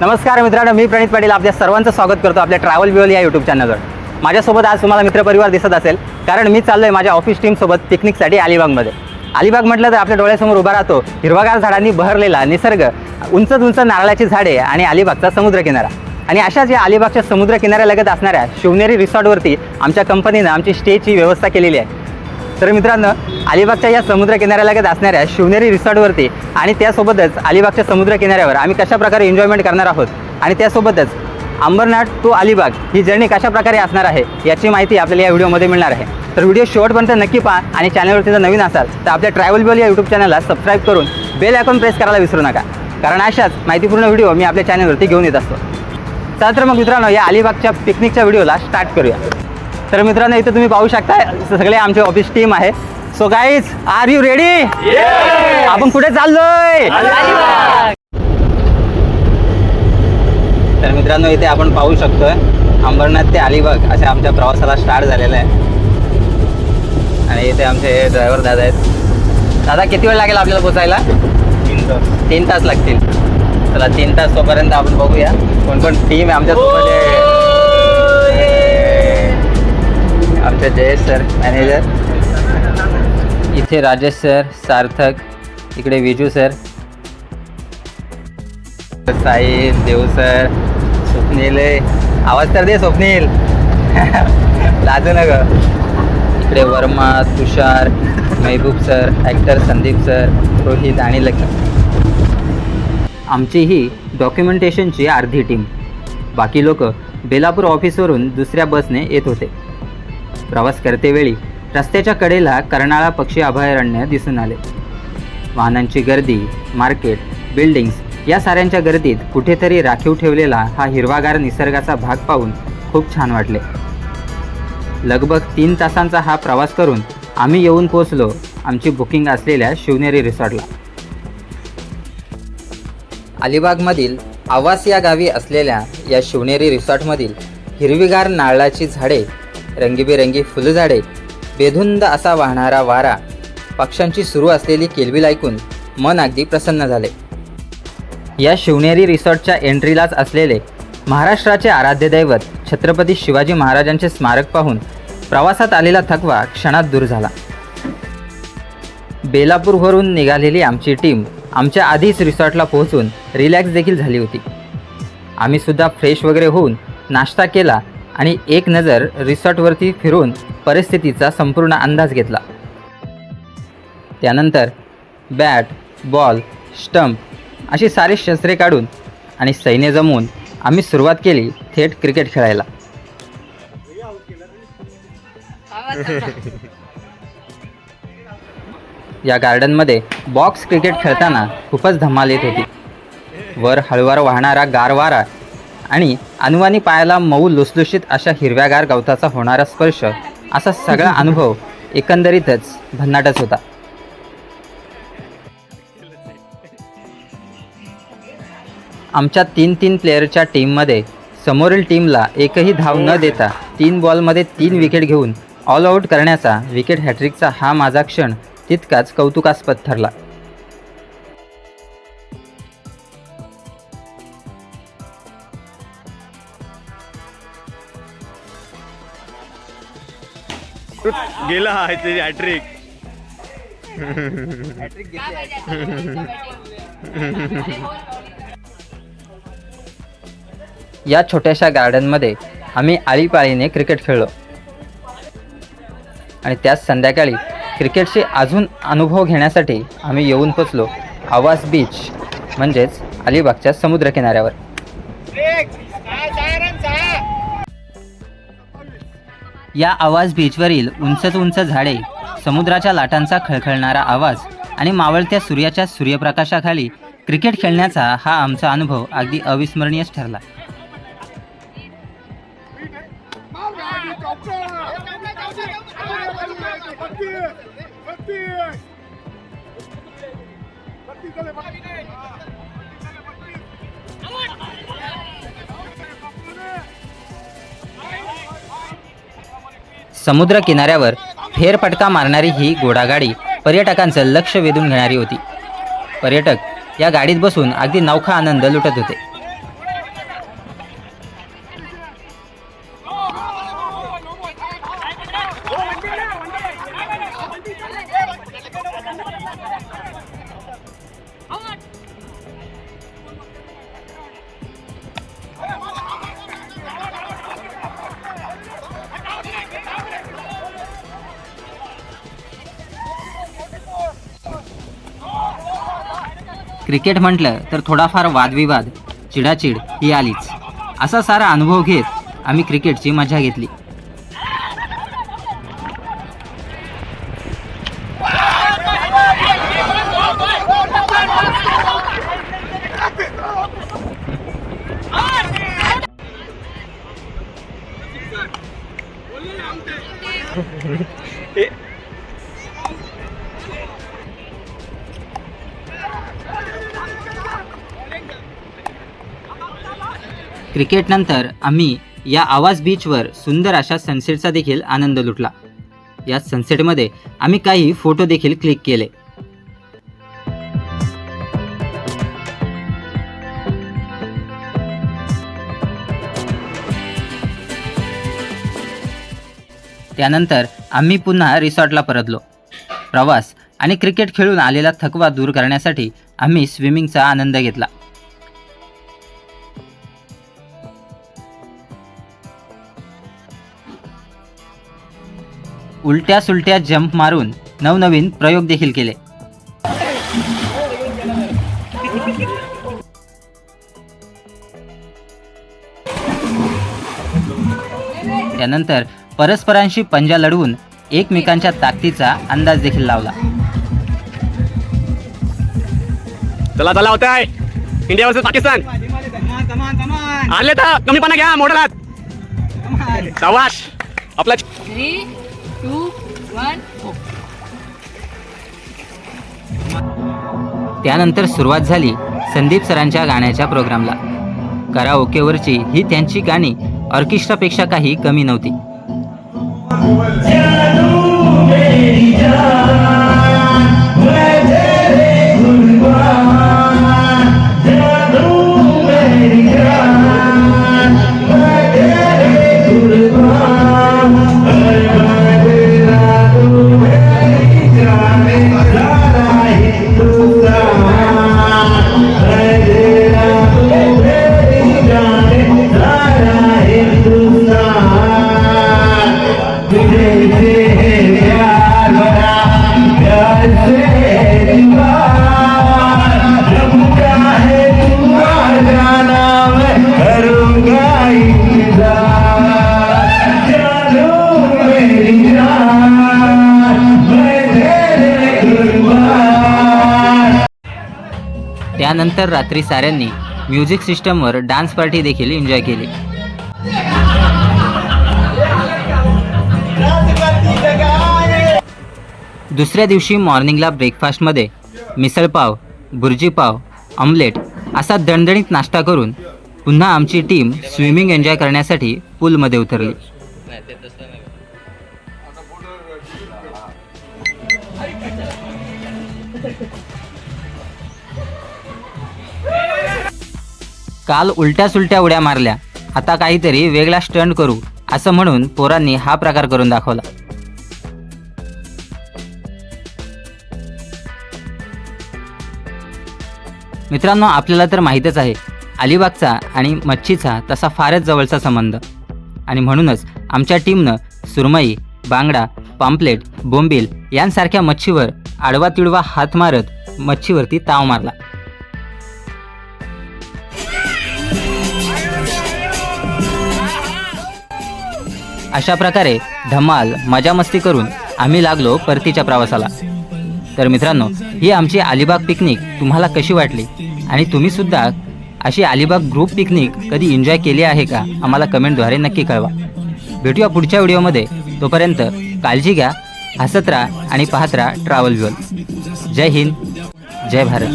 नमस्कार मित्रांनो मी प्रणित पाटील. आपल्या सर्वांचं स्वागत करतो आपल्या ट्रॅव्हल व्हिओल या यूट्यूब चॅनलवर माझ्यासोबत आज तुम्हाला मित्रपरिवार दिसत असेल कारण मी चाललो आहे माझ्या ऑफिस टीमसोबत पिकनिकसाठी अलिबागमध्ये. अलिबाग म्हटलं तर आपल्या डोळ्यासमोर उभा राहतो हिरवागार झाडांनी बहरलेला निसर्ग उंच उंच नारळाची झाडे आणि अलिबागचा समुद्रकिनारा. आणि अशाच या अलिबागच्या समुद्रकिनाऱ्यालगत असणाऱ्या शिवनेरी रिसॉर्टवरती आमच्या कंपनीनं आमची स्टेची व्यवस्था केलेली आहे. तर मित्रांनो अलिबागच्या या समुद्रकिनाऱ्यालगत असणाऱ्या शिवनेरी रिसॉर्टवरती आणि त्यासोबतच अलिबागच्या समुद्र किनाऱ्यावर आम्ही कशा प्रकारे एन्जॉयमेंट करणार आहोत आणि त्यासोबतच अंबरनाथ टू अलिबाग ही जर्नी कशा प्रकारे असणार आहे याची माहिती आपल्याला या व्हिडिओमध्ये मिळणार आहे. तर व्हिडिओ शेवटपर्यंत नक्की पहा आणि चॅनलवरती जर नवीन असाल तर आपल्या ट्रॅव्हल बॉल या यूट्यूब चॅनलला सबस्क्राईब करून बेल आयकॉन प्रेस करायला विसरू नका. कारण अशाच माहितीपूर्ण व्हिडिओ मी आपल्या चॅनलवरती घेऊन येत असतो. चला तर मग मित्रांनो या अलिबागच्या पिकनिकच्या व्हिडिओला स्टार्ट करूया. तर मित्रांनो इथं तुम्ही पाहू शकता सगळे आमचे ऑफिस टीम आहे. So guys are you ready आपण कुठे चाललोय. तर मित्रांनो इथे आपण पाहू शकतोय अंबरनाथ ते अलिबाग असे आमच्या प्रवासाला स्टार्ट झालेलं आहे. आणि इथे आमचे ड्रायव्हर दादा आहेत. दादा किती वेळ लागेल आपल्याला पोचायला? तीन तास. तीन तास लागतील. चला तीन तास तोपर्यंत आपण बघूया कोण कोण टीम आहे आमच्या आमचे जयेश सर मॅनेजर. इथे राजेश सर सार्थक इकडे विजू सर. साहिल देव सर स्वप्नील आवाज तर दे स्वप्नील. लाजू नग इकडे Verma Tushar Mehboob sir actor Sandeep sir Rohit आणि लक्ष्मी आमची ही डॉक्युमेंटेशनची अर्धी टीम बाकी लोक बेलापूर ऑफिसवरून दुसऱ्या बसने येत होते. प्रवास करतेवेळी रस्त्याच्या कडेला कर्नाळा पक्षी अभयारण्य दिसून आले. वाहनांची गर्दी मार्केट बिल्डिंग्स या साऱ्यांच्या गर्दीत कुठेतरी राखीव ठेवलेला हा हिरवागार निसर्गाचा भाग पाहून खूप छान वाटले. लगभग तीन तासांचा हा प्रवास करून आम्ही येऊन पोचलो आमची बुकिंग असलेल्या शिवनेरी रिसॉर्टला. अलिबागमधील आवास या गावी असलेल्या या शिवनेरी रिसॉर्टमधील हिरवीगार नारळाची झाडे रंगीबेरंगी फुलझाडे बेधुंद असा वाहणारा वारा पक्ष्यांची सुरू असलेली किलबिल ऐकून मन अगदी प्रसन्न झाले. या शिवनेरी रिसॉर्टच्या एंट्रीलाच असलेले महाराष्ट्राचे आराध्य दैवत छत्रपती शिवाजी महाराजांचे स्मारक पाहून प्रवासात आलेला थकवा क्षणात दूर झाला. बेलापूरवरून निघालेली आमची टीम आमच्या आधीच रिसॉर्टला पोहोचून रिलॅक्स देखील झाली होती. आम्ही सुद्धा फ्रेश वगैरे होऊन नाश्ता केला आणि एक नजर रिसॉर्टवरती फिरून परिस्थितीचा संपूर्ण अंदाज घेतला. त्यानंतर बॅट बॉल स्टंप अशी सारी शस्त्रे काढून आणि सैन्य जमवून आम्ही सुरुवात केली थेट क्रिकेट खेळायला. या गार्डनमध्ये बॉक्स क्रिकेट खेळताना खूपच धमाल येत होती. वर हळूवार वाहणारा गार वारा आणि अनुवानी पायाला मऊ लुसलुशीत अशा हिरव्यागार गवताचा होणारा स्पर्श असा सगळा अनुभव एकंदरीतच भन्नाटच होता. आमच्या तीन तीन प्लेअरच्या टीममध्ये समोरील टीमला एकही धाव न देता तीन बॉलमध्ये तीन विकेट घेऊन ऑल आऊट करण्याचा विकेट हॅट्रिकचा हा माझा क्षण तितकाच कौतुकास्पद ठरला. गेला हा त्याची हॅट्रिक. या छोट्याशा गार्डनमध्ये आम्ही आळीपाळीने क्रिकेट खेळलो. आणि त्याच संध्याकाळी क्रिकेटचे अजून अनुभव घेण्यासाठी आम्ही येऊन पोचलो. आवास बीच म्हणजेच अलिबागच्या समुद्रकिनाऱ्यावर. या आवाज बीचवरील उंचच उंच झाडे समुद्राच्या लाटांचा खळखळणारा आवाज आणि मावळत्या सूर्याच्या सूर्यप्रकाशाखाली क्रिकेट खेळण्याचा हा आमचा अनुभव अगदी अविस्मरणीयच ठरला. समुद्र किनाऱ्यावर फेरफटका मारणारी ही घोडागाडी पर्यटकांचं लक्ष वेधून घेणारी होती. पर्यटक या गाडीत बसून अगदी नौखा आनंद लुटत होते. क्रिकेट म्हटलं तर थोडाफार वादविवाद चिडाचिड ही आलीच. असा सारा अनुभव घेत आम्ही क्रिकेटची मजा घेतली. क्रिकेटनंतर आम्ही या आवाज बीचवर सुंदर अशा सनसेटचा देखील आनंद लुटला. या सनसेटमध्ये आम्ही काही फोटो देखील क्लिक केले. त्यानंतर आम्ही पुन्हा रिसॉर्टला परतलो. प्रवास आणि क्रिकेट खेळून आलेला थकवा दूर करण्यासाठी आम्ही स्विमिंगचा आनंद घेतला. उलट्या सुलट्या जंप मारून नवनवीन प्रयोग देखील केले. त्यानंतर परस्परांशी पंजा लढवून एकमेकांच्या ताकदीचा अंदाज देखील लावला. चला चला होत आहे. इंडिया वर्सेस पाकिस्तान आणले तर कमीपणा घ्या सवाश आपला त्यानंतर सुरुवात झाली संदीप सरांच्या गाण्याच्या प्रोग्रामला. कराओकेवरची ही त्यांची गाणी ऑर्केस्ट्रापेक्षा काही कमी नव्हती. त्यानंतर रात्री साऱ्यांनी म्युझिक सिस्टमवर डान्स पार्टी देखील एन्जॉय केली. दुसऱ्या दिवशी मॉर्निंगला ब्रेकफास्टमध्ये मिसळपाव भुर्जीपाव ऑमलेट असा दणदणीत नाश्ता करून पुन्हा आमची टीम स्विमिंग एन्जॉय करण्यासाठी पूलमध्ये उतरली. काल उलट्या सुलट्या उड्या मारल्या. आता काहीतरी वेगळा स्टंट करू असं म्हणून पोरांनी हा प्रकार करून दाखवला. मित्रांनो आपल्याला तर माहीतच आहे अलिबागचा आणि मच्छीचा तसा फारच जवळचा संबंध. आणि म्हणूनच आमच्या टीमनं सुरमई बांगडा पाम्पलेट बोंबील यांसारख्या मच्छीवर आडवा तिडवा हात मारत मच्छीवरती ताव मारला. अशा प्रकारे धमाल मजा मस्ती करून आम्ही लागलो परतीच्या प्रवासाला. तर मित्रांनो ही आमची अलिबाग पिकनिक तुम्हाला कशी वाटली? आणि तुम्ही सुद्धा अशी अलिबाग ग्रुप पिकनिक कधी एन्जॉय केली आहे का? आम्हाला कमेंटद्वारे नक्की कळवा. भेटूया पुढच्या व्हिडिओमध्ये. तोपर्यंत काळजी घ्या हसत राहा आणि पाहत राहा ट्रॅव्हल व्ह्युअल जय हिंद. जय भारत.